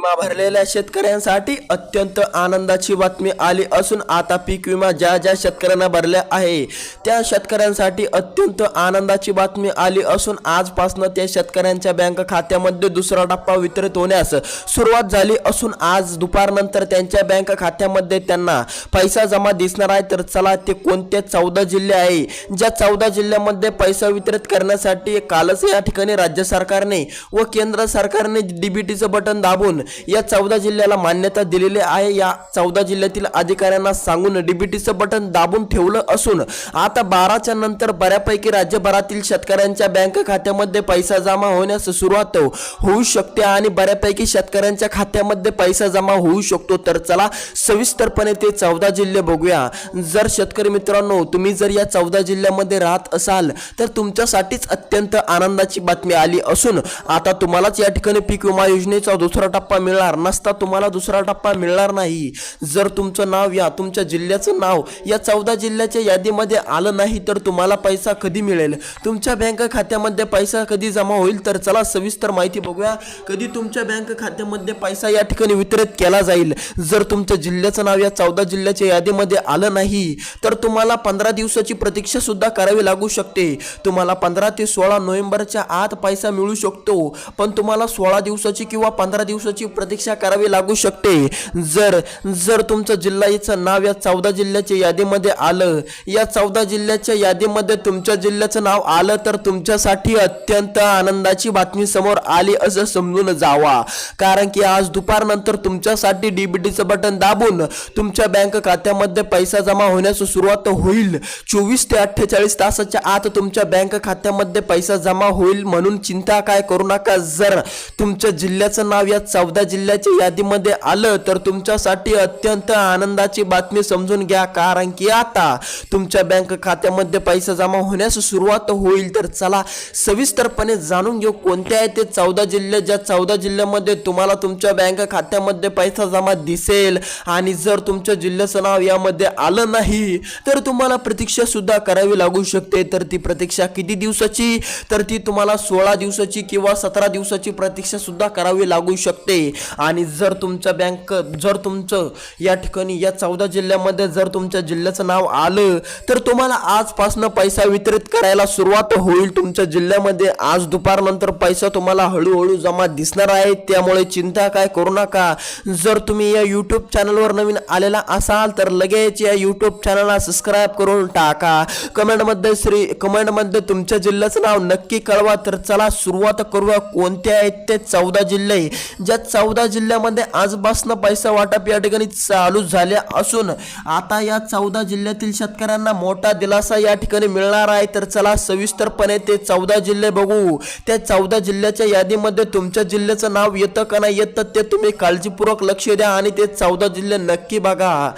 विमा भरलेल्या शेतकऱ्यांसाठी अत्यंत आनंदाची बातमी आली असून आता पीक विमा ज्या ज्या शेतकऱ्यांना भरल्या आहे त्या शेतकऱ्यांसाठी अत्यंत आनंदाची बातमी आली असून आजपासून त्या शेतकऱ्यांच्या बँक खात्यामध्ये दुसरा टप्पा वितरित होण्यास सुरुवात झाली असून आज दुपारनंतर त्यांच्या बँक खात्यामध्ये त्यांना पैसा जमा दिसणार आहे. तर चला ते कोणते चौदा जिल्हे आहे ज्या चौदा जिल्ह्यामध्ये पैसा वितरित करण्यासाठी कालच या ठिकाणी राज्य सरकारने व केंद्र सरकारने डीबीटीचं बटन दाबून या चौदा जिल्ह्याला मान्यता दिलेली आहे. या चौदा जिल्ह्यातील अधिकाऱ्यांना सांगून डीबीटीचं बटन दाबून ठेवलं असून आता बाराच्या नंतर बऱ्यापैकी राज्यभरातील शेतकऱ्यांच्या बँक खात्यामध्ये पैसा जमा होण्यास सुरुवात होऊ शकते आणि बऱ्यापैकी शेतकऱ्यांच्या खात्यामध्ये पैसा जमा होऊ शकतो. तर चला सविस्तरपणे ते चौदा जिल्हे बघूया. जर शेतकरी मित्रांनो तुम्ही जर या चौदा जिल्ह्यामध्ये राहत असाल तर तुमच्यासाठीच अत्यंत आनंदाची बातमी आली असून आता तुम्हालाच या ठिकाणी पीक विमा योजनेचा दुसरा टप्पा मिळणार नसता तुम्हाला दुसरा टप्पा मिळणार नाही. जर तुमचं नाव या तुमच्या जिल्ह्याचं नाव या चौदा जिल्ह्याच्या यादीमध्ये आलं नाही तर तुम्हाला पैसा कधी मिळेल? तुमच्या बँक खात्यामध्ये पैसा कधी जमा होईल? तर चला सविस्तर माहिती बघूया. कधी तुमच्या बँक खात्यामध्ये पैसा या ठिकाणी वितरित केला जाईल? जर तुमच्या जिल्ह्याचं नाव या चौदा जिल्ह्याच्या यादीमध्ये आलं नाही तर तुम्हाला पंधरा दिवसाची प्रतीक्षा सुद्धा करावी लागू शकते. तुम्हाला पंधरा ते सोळा नोव्हेंबरच्या आत पैसा मिळू शकतो पण तुम्हाला सोळा दिवसाची किंवा पंधरा दिवसाची प्रतीक्षा करावी लागू शकते. जर जर तुमचं जिल्ह्याचं नाव या चौदा जिल्ह्याच्या यादीमध्ये आलं या चौदा जिल्ह्याच्या यादीमध्ये तुमच्या जिल्ह्याचं नाव आलं तर तुमच्यासाठी अत्यंत आनंदाची बातमी समोर आली असं समजून जावा. कारण की आज दुपारनंतर तुमच्यासाठी डीबीटीचं बटन दाबून तुमच्या बँक खात्यामध्ये पैसा जमा होण्यास सुरुवात होईल. चोवीस ते अठ्ठेचाळीस तासाच्या आत तुमच्या बँक खात्यामध्ये पैसा जमा होईल म्हणून चिंता काय करू नका. जर तुमच्या जिल्ह्याचं नाव या चौदा जिल्ह्याच्या यादीमध्ये आलं तर तुमच्यासाठी अत्यंत आनंदाची बातमी समजून घ्या. कारण की आता तुमच्या बँक खात्यामध्ये पैसा जमा होण्यास सुरुवात होईल. तर चला सविस्तरपणे जाणून घेऊ कोणते आहे ते चौदा जिल्हे. ज्या चौदा जिल्ह्यामध्ये तुम्हाला तुमच्या बँक खात्यामध्ये पैसा जमा दिसेल आणि जर तुमच्या जिल्ह्याचं नाव यामध्ये आलं नाही तर तुम्हाला प्रतीक्षा सुद्धा करावी लागू शकते. तर ती प्रतीक्षा किती दिवसाची? तर ती तुम्हाला सोळा दिवसाची किंवा सतरा दिवसाची प्रतीक्षा सुद्धा करावी लागू शकते. आणि जर तुमच्या बँक जर तुमचं या ठिकाणी या चौदा जिल्ह्यामध्ये जर तुमच्या जिल्ह्याचं नाव आलं तर तुम्हाला आजपासनं पैसा वितरित करायला सुरुवात होईल तुमच्या जिल्ह्यामध्ये. आज दुपारनंतर पैसा तुम्हाला हळूहळू जमा दिसणार आहे. त्यामुळे चिंता काय करू नका. जर तुम्ही या यूट्यूब चॅनलवर नवीन आलेला असाल तर लगेच या यूट्यूब चॅनलला सबस्क्राईब करून टाका. कमेंटमध्ये श्री कमेंटमध्ये तुमच्या जिल्ह्याचं नाव नक्की कळवा. तर चला सुरुवात करूया कोणते आहेत ते चौदा जिल्हे. ज्या चौदा जिल्ह्यामध्ये आजपासनं पैसा वाटप या ठिकाणी चालू झाले असून आता या चौदा जिल्ह्यातील शेतकऱ्यांना मोठा दिलासा या ठिकाणी मिळणार आहे. तर चला सविस्तरपणे ते चौदा जिल्हे बघू. त्या चौदा जिल्ह्याच्या यादीमध्ये तुमच्या जिल्ह्याचं नाव येतं का नाही येतं ते तुम्ही काळजीपूर्वक लक्ष द्या आणि ते चौदा जिल्हे नक्की बघा.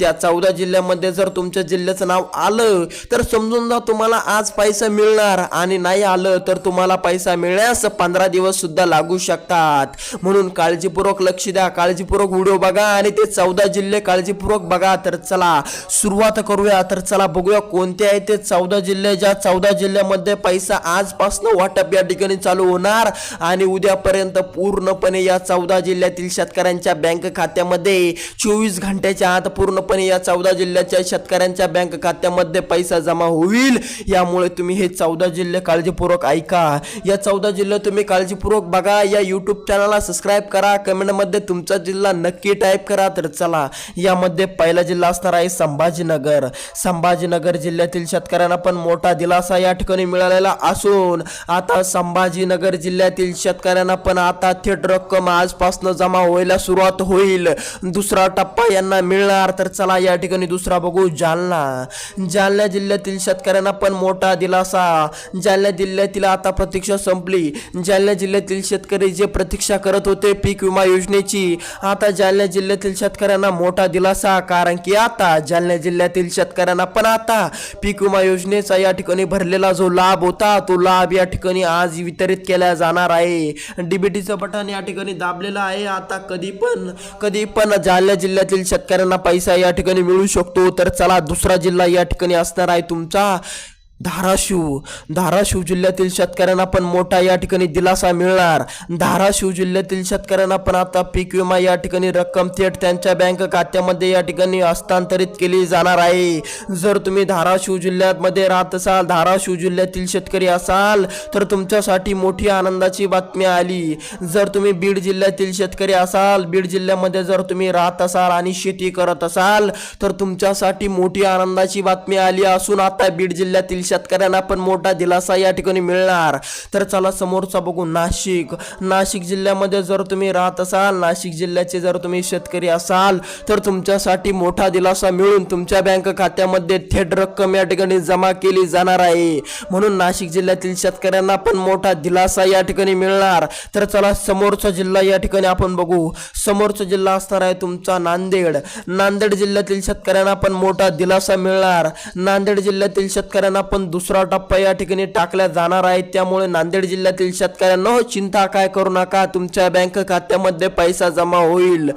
त्या चौदा जिल्ह्यामध्ये जर तुमच्या जिल्ह्याचं नाव आलं तर समजून जा तुम्हाला आज पैसा मिळणार आणि नाही आलं तर तुम्हाला पैसा मिळण्यास पंधरा दिवस सुद्धा लागू शकतात. म्हणून काळजीपूर्वक लक्ष द्या काळजीपूर्वक व्हिडिओ बघा आणि ते चौदा जिल्हे काळजीपूर्वक बघा. तर चला सुरुवात करूया. तर चला बघूया कोणते आहे ते चौदा जिल्हे. ज्या चौदा जिल्ह्यामध्ये पैसा आजपासून वाटप या ठिकाणी चालू होणार आणि उद्यापर्यंत पूर्णपणे या चौदा जिल्ह्यातील शेतकऱ्यांच्या बँक खात्यामध्ये चोवीस घंट्याच्या आत पूर्णपणे या चौदा जिल्ह्याच्या शेतकऱ्यांच्या बँक खात्यामध्ये पैसा जमा होईल. यामुळे तुम्ही हे चौदा जिल्हे काळजीपूर्वक ऐका. या चौदा जिल्हे तुम्ही काळजीपूर्वक बघा. या यूट्यूब चॅनलला सबस्क्राईब करा. कमेंटमध्ये तुमचा जिल्हा नक्की टाईप करा. तर चला यामध्ये पहिला जिल्हा असणार आहे संभाजीनगर. संभाजीनगर जिल्ह्यातील शेतकऱ्यांना पण मोठा दिलासा या ठिकाणी मिळालेला असून आता संभाजीनगर जिल्ह्यातील शेतकऱ्यांना पण आता थेट रक्कम आजपासून जमा व्हायला सुरुवात होईल. दुसरा टप्पा यांना मिळणार. तर चला या ठिकाणी दुसरा बघू जालना. जालना जिल्ह्यातील शेतकऱ्यांना पण मोठा दिलासा. जालना जिल्ह्यातील आता प्रतीक्षा संपली. जालना जिल्ह्यातील शेतकरी जे प्रतीक्षा करत होते पीक विमा योजनेची. आता जालना जिल्ह्यातील शेतकऱ्यांना मोठा दिलासा कारण की आता जालना जिल्ह्यातील शेतकऱ्यांना पण आता पीक विमा योजनेचा या ठिकाणी भरलेला जो लाभ होता तो लाभ या ठिकाणी आज वितरित केला जाणार आहे. डीबीटीचं बटन या ठिकाणी दाबलेलं आहे. आता कधी पण कधी पण जालना जिल्ह्यातील शेतकऱ्यांना पैसा या ठिकाणी मिळू शकतो. तर चला दुसरा जिल्हा या ठिकाणी असणार आहे तुमचा. धाराशिव. धाराशिव जिल्ह्यातील शेतकऱ्यांना पण मोठा या ठिकाणी दिलासा मिळणार. धाराशिव जिल्ह्यातील शेतकऱ्यांना पण आता पीक विमा या ठिकाणी रक्कम थेट त्यांच्या बँक खात्यामध्ये या ठिकाणी हस्तांतरित केली जाणार आहे. जर तुम्ही धाराशिव जिल्ह्यामध्ये राहत असाल धाराशिव जिल्ह्यातील शेतकरी असाल तर तुमच्यासाठी मोठी आनंदाची बातमी आली. जर तुम्ही बीड जिल्ह्यातील शेतकरी असाल बीड जिल्ह्यामध्ये जर तुम्ही राहत असाल आणि शेती करत असाल तर तुमच्यासाठी मोठी आनंदाची बातमी आली असून आता बीड जिल्ह्यातील शेतकऱ्यांना पण मोठा दिलासा या ठिकाणी मिळणार. तर चला समोरचा बघू नाशिक. नाशिक जिल्ह्यामध्ये जर तुम्ही राहत असाल नाशिक जिल्ह्याचे जर तुम्ही शेतकरी असाल तर तुमच्यासाठी मोठा दिलासा मिळून तुमच्या बँक खात्यामध्ये थेट रक्कम या ठिकाणी जमा केली जाणार आहे. म्हणून नाशिक जिल्ह्यातील शेतकऱ्यांना पण मोठा दिलासा या ठिकाणी मिळणार. तर चला समोरचा जिल्हा या ठिकाणी आपण बघू. समोरचा जिल्हा असणार आहे तुमचा नांदेड. नांदेड जिल्ह्यातील शेतकऱ्यांना पण मोठा दिलासा मिळणार. नांदेड जिल्ह्यातील शेतकऱ्यांना पण दुसरा टप्पा या ठिकाणी टाकला जाणार आहे. त्यामुळे नांदेड जिल्ह्यातील शेतकऱ्यांना चिंता काय करू नका. तुमच्या बँक खात्यामध्ये पैसा जमा होईल.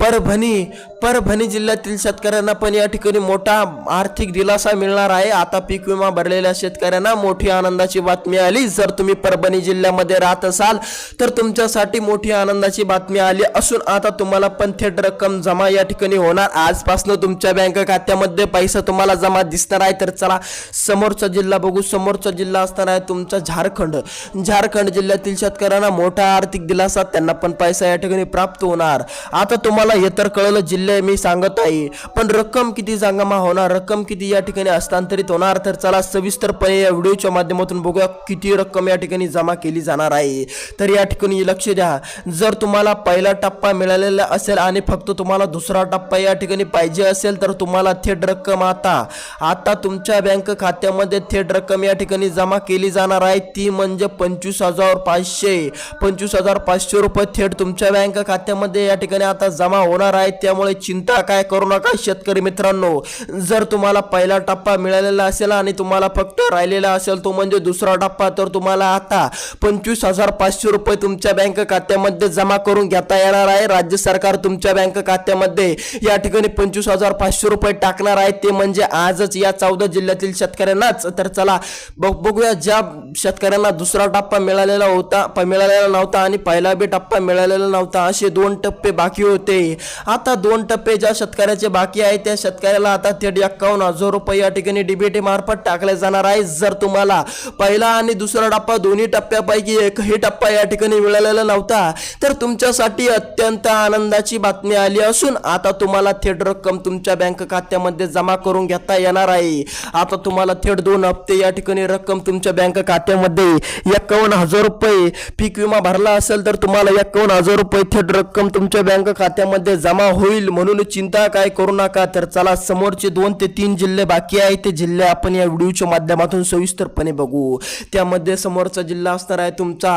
परभणी परभणी जिल्ह्यातील शेतकऱ्यांना पण या ठिकाणी मोठा आर्थिक दिलासा मिळणार आहे. आता पीक विमा भरलेल्या शेतकऱ्यांना मोठी आनंदाची बातमी आली. जर तुम्ही परभणी जिल्ह्यामध्ये राहत असाल तर तुमच्यासाठी मोठी आनंदाची बातमी आली असून आता तुम्हाला पण थेट रक्कम जमा या ठिकाणी होणार. आजपासून तुमच्या बँक खात्यामध्ये पैसा तुम्हाला जमा दिसणार आहे. तर चला समोरचा जिल्हा बघू. समोरचा जिल्हा असणार आहे तुमचा झारखंड. झारखंड जिल्ह्यातील शेतकऱ्यांना मोठा आर्थिक दिलासा त्यांना पण पैसा या ठिकाणी प्राप्त होणार. आता तुम्हाला हे तर कळलं जिल्हे मी सांगत आहे पण रक्कम किती जमा होणार रक्कम किती या ठिकाणी हस्तांतरित होणार? तर चला सविस्तरपणे या व्हिडिओच्या माध्यमातून बघूया किती रक्कम या ठिकाणी जमा केली जाणार आहे. तर या ठिकाणी लक्ष द्या. जर तुम्हाला पहिला टप्पा मिळालेला असेल आणि फक्त तुम्हाला दुसरा टप्पा या ठिकाणी पाहिजे असेल तर तुम्हाला थेट रक्कम आता आता तुमच्या बँक खात्यामध्ये थेट रक्कम या ठिकाणी जमा केली जाणार आहे. ती म्हणजे पंचवीस हजार पाचशे पंचवीस हजार पाचशे रुपये थेट तुमच्या बँक खात्यामध्ये या ठिकाणी आता जमा होणार आहे त्यामुळे चिंता काय करू नका शेतकरी मित्रांनो. जर तुम्हाला पहिला टप्पा मिळालेला असेल आणि तुम्हाला फक्त राहिलेला असेल तो म्हणजे दुसरा टप्पा तर तुम्हाला आता पंचवीस हजार पाचशे रुपये तुमच्या बँक खात्यामध्ये जमा करून घेता येणार आहे. राज्य सरकार तुमच्या बँक खात्यामध्ये या ठिकाणी पंचवीस हजार पाचशे रुपये टाकणार आहे. ते म्हणजे आजच या चौदा जिल्ह्यातील शेतकऱ्यांनाच. तर चला बघ बघूया ज्या शेतकऱ्यांना दुसरा टप्पा मिळालेला होता प- मिळालेला नव्हता आणि पहिला बी टप्पा मिळालेला नव्हता असे दोन टप्पे बाकी होते. आता दोन टप्पे ज्या शेतकऱ्याचे बाकी आहे त्या शेतकऱ्याला आता थेट एक्कावन्न हजार रुपये या ठिकाणी डीबीटी मार्फत टाकले जाणार आहे. जर तुम्हाला पहिला आणि दुसरा टप्पा दोन्ही टप्प्यापैकी एकही टप्पा या ठिकाणी मिळालेला नव्हता तर तुमच्यासाठी अत्यंत आनंदाची बातमी आली असून आता तुम्हाला थेट रक्कम तुमच्या बँक खात्यामध्ये जमा करून घेता येणार आहे. आता तुम्हाला थेट दोन हप्ते या ठिकाणी रक्कम तुमच्या बँक खात्यामध्ये एक्कावन्न हजार रुपये पीक विमा भरला असेल तर तुम्हाला एक्कावन्न हजार रुपये थेट रक्कम तुमच्या बँक खात्यामध्ये जमा होईल म्हणून चिंता काय करू नका. तर चला समोरचे दोन ते तीन जिल्हे बाकी आहेत. ते जिल्हे आपण या व्हिडिओच्या माध्यमातून सविस्तरपणे बघू. त्यामध्ये समोरचा जिल्हा असणार आहे तुमचा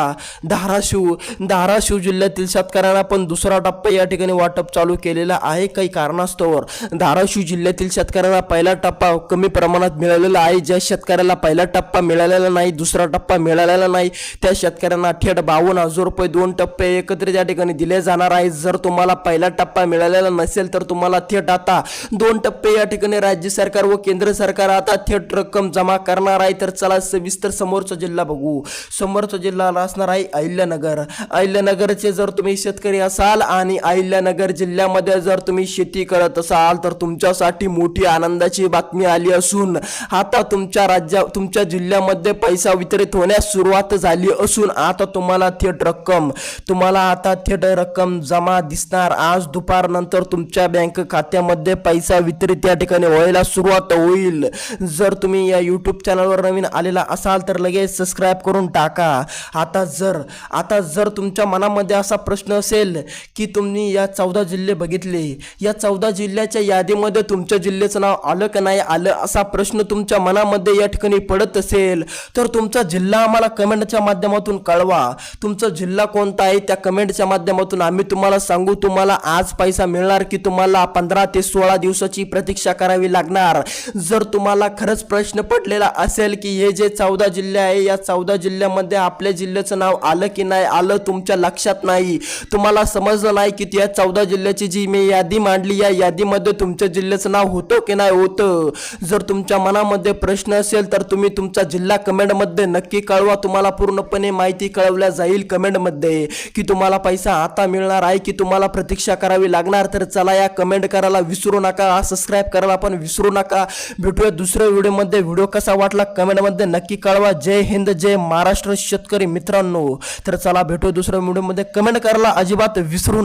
धाराशिव. धाराशिव जिल्ह्यातील शेतकऱ्यांना पण दुसरा टप्पा या ठिकाणी वाटप चालू केलेला आहे. काही कारणास्तव धाराशिव जिल्ह्यातील शेतकऱ्यांना पहिला टप्पा कमी प्रमाणात मिळालेला आहे. ज्या शेतकऱ्याला पहिला टप्पा मिळालेला नाही दुसरा टप्पा मिळालेला नाही त्या शेतकऱ्यांना थेट बावन्न हजार रुपये दोन टप्पे एकत्रित या ठिकाणी दिले जाणार आहे. जर तुम्हाला पहिला टप्पा मिळालेला नसेल तर तुम्हाला थेट आता दोन टप्पे या ठिकाणी राज्य सरकार व केंद्र सरकार आता थेट रक्कम जमा करणार आहे. तर चला सविस्तर समोरचा जिल्हा बघू. समोरचा जिल्हा असणार आहे अहिल्यानगर. अहिल्यानगरचे जर तुम्ही शेतकरी असाल आणि अहिल्यानगर जिल्ह्यामध्ये जर तुम्ही शेती करत असाल तर तुमच्यासाठी मोठी आनंदाची बातमी आली असून आता तुमच्या राज्या तुमच्या जिल्ह्यामध्ये पैसा वितरित होण्यास सुरुवात झाली असून आता तुम्हाला थेट रक्कम तुम्हाला आता थेट रक्कम जमा दिसणार. आज आज दुपारनंतर तुमच्या बँक खात्यामध्ये पैसा वितरित या ठिकाणी व्हायला सुरुवात होईल. जर तुम्ही या यूट्यूब चॅनलवर नवीन आलेला असाल तर लगेच सबस्क्राईब करून टाका. आता जर आता जर तुमच्या मनामध्ये असा प्रश्न असेल की तुम्ही या चौदा जिल्हे बघितले या चौदा जिल्ह्याच्या यादीमध्ये तुमच्या जिल्ह्याचं नाव आलं का नाही आलं असा प्रश्न तुमच्या मनामध्ये या ठिकाणी पडत असेल तर तुमचा जिल्हा आम्हाला कमेंटच्या माध्यमातून कळवा. तुमचा जिल्हा कोणता आहे त्या कमेंटच्या माध्यमातून आम्ही तुम्हाला सांगू तुम्हाला आज पैसा मिळणार की तुम्हाला पंधरा ते सोळा दिवसाची प्रतीक्षा करावी लागणार. जर तुम्हाला खरंच प्रश्न पडलेला असेल की हे जे चौदा जिल्हे आहे या चौदा जिल्ह्यामध्ये आपल्या जिल्ह्याचं नाव आलं की नाही आलं तुमच्या लक्षात नाही. तुम्हाला समजलं नाही की या चौदा जिल्ह्याची जी मी यादी मांडली या यादीमध्ये तुमच्या जिल्ह्याचं नाव होतं की नाही होतं? जर तुमच्या मनामध्ये प्रश्न असेल तर तुम्ही तुमचा जिल्हा कमेंटमध्ये नक्की कळवा. तुम्हाला पूर्णपणे माहिती कळवल्या जाईल कमेंटमध्ये की तुम्हाला पैसा आता मिळणार आहे की तुम्हाला प्रतीक्षा करावी लागणार तर चला या कमेंट करायला विसरू नका सबस्क्राईब करायला पण विसरू नका. भेटूया दुसऱ्या व्हिडिओमध्ये. व्हिडिओ कसा वाटला कमेंटमध्ये नक्की कळवा. जय हिंद जय महाराष्ट्र शेतकरी मित्रांनो. तर चला भेटू दुसऱ्या व्हिडिओमध्ये. कमेंट करायला अजिबात विसरू